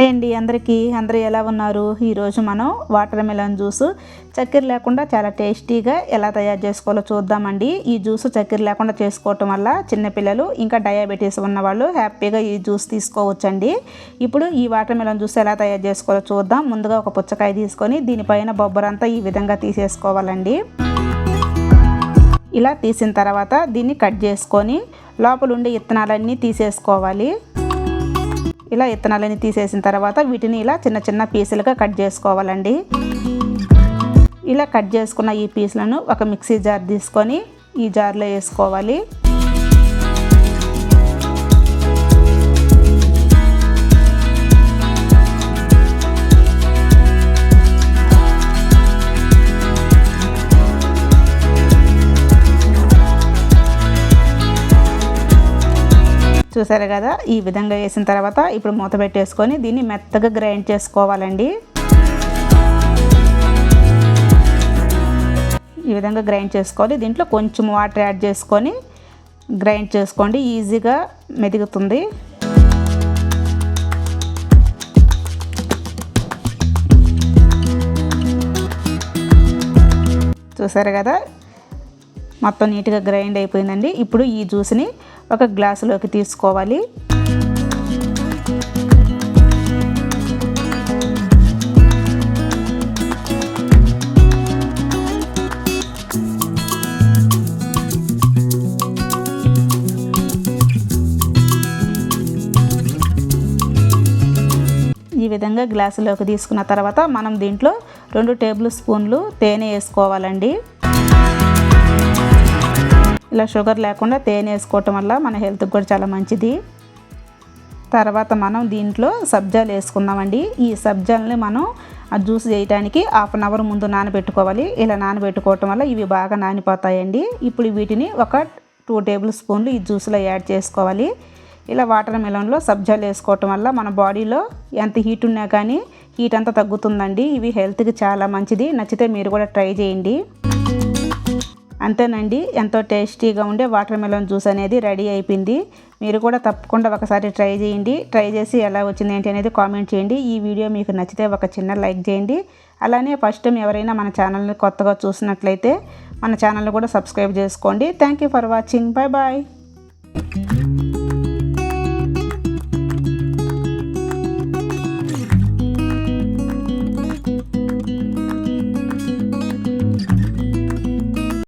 Hi అండి అందరికీ. అందరూ ఎలా ఉన్నారు? ఈరోజు మనం వాటర్ మెలన్ జ్యూస్. చక్కెర లేకుండా చాలా టేస్టీగా ఎలా తయారు చేసుకోవాలో చూద్దామండి. ఈ జ్యూస్ చక్కెర లేకుండా చేసుకోవటం వల్ల చిన్నపిల్లలు ఇంకా డయాబెటీస్ ఉన్నవాళ్ళు హ్యాపీగా ఈ జ్యూస్ తీసుకోవచ్చండి. ఇప్పుడు ఈ వాటర్ మెలన్ జ్యూస్ ఎలా తయారు చేసుకోవాలో చూద్దాం. ముందుగా ఒక పుచ్చకాయ తీసుకొని దీనిపైన బొబ్బరంతా ఈ విధంగా తీసేసుకోవాలండి. ఇలా తీసిన తర్వాత దీన్ని కట్ చేసుకొని లోపల ఉండే ఇత్తనాలన్నీ తీసేసుకోవాలి. ఇలా ఇత్తనాలని తీసేసిన తర్వాత వీటిని ఇలా చిన్న చిన్న పీసులుగా కట్ చేసుకోవాలండి. ఇలా కట్ చేసుకున్న ఈ పీసులను ఒక మిక్సీ జార్ తీసుకొని ఈ జార్లో వేసుకోవాలి. చూసారు కదా? ఈ విధంగా వేసిన తర్వాత ఇప్పుడు మూత పెట్టేసుకొని దీన్ని మెత్తగా గ్రైండ్ చేసుకోవాలండి. ఈ విధంగా గ్రైండ్ చేసుకోవాలి దీంట్లో కొంచెం వాటర్ యాడ్ చేసుకొని గ్రైండ్ చేసుకోండి. ఈజీగా మెదుగుతుంది. చూసారు కదా? మొత్తం నీట్గా గ్రైండ్ అయిపోయిందండి. ఇప్పుడు ఈ జ్యూస్ని ఒక గ్లాసులోకి తీసుకోవాలి. ఈ విధంగా గ్లాసులోకి తీసుకున్న తర్వాత మనం దీంట్లో రెండు టేబుల్ స్పూన్లు తేనె వేసుకోవాలండి. ఇలా షుగర్ లేకుండా తేనె వేసుకోవటం వల్ల మన హెల్త్కి కూడా చాలా మంచిది. తర్వాత మనం దీంట్లో సబ్జాలు వేసుకుందామండి. ఈ సబ్జాలని మనం ఆ జ్యూస్ చేయడానికి హాఫ్ అన్ అవర్ ముందు నానబెట్టుకోవాలి. ఇలా నానబెట్టుకోవటం వల్ల ఇవి బాగా నానిపోతాయండి. ఇప్పుడు వీటిని ఒక టూ టేబుల్ స్పూన్లు ఈ జ్యూస్లో యాడ్ చేసుకోవాలి. ఇలా వాటర్ మెలన్లో సబ్జాలు వేసుకోవటం వల్ల మన బాడీలో ఎంత హీట్ ఉన్నా కానీ హీట్ అంతా తగ్గుతుందండి. ఇవి హెల్త్కి చాలా మంచిది. నచ్చితే మీరు కూడా ట్రై చేయండి. అంతేనండి. ఎంతో టేస్టీగా ఉండే వాటర్ మెలన్ జ్యూస్ అనేది రెడీ అయిపోయింది. మీరు కూడా తప్పకుండా ఒకసారి ట్రై చేయండి. ట్రై చేసి ఎలా వచ్చింది ఏంటి అనేది కామెంట్ చేయండి. ఈ వీడియో మీకు నచ్చితే ఒక చిన్న లైక్ చేయండి. అలానే ఫస్ట్ టైం ఎవరైనా మన ఛానల్ని కొత్తగా చూసినట్లయితే మన ఛానల్ని కూడా సబ్స్క్రైబ్ చేసుకోండి. Thank you for watching. Bye bye.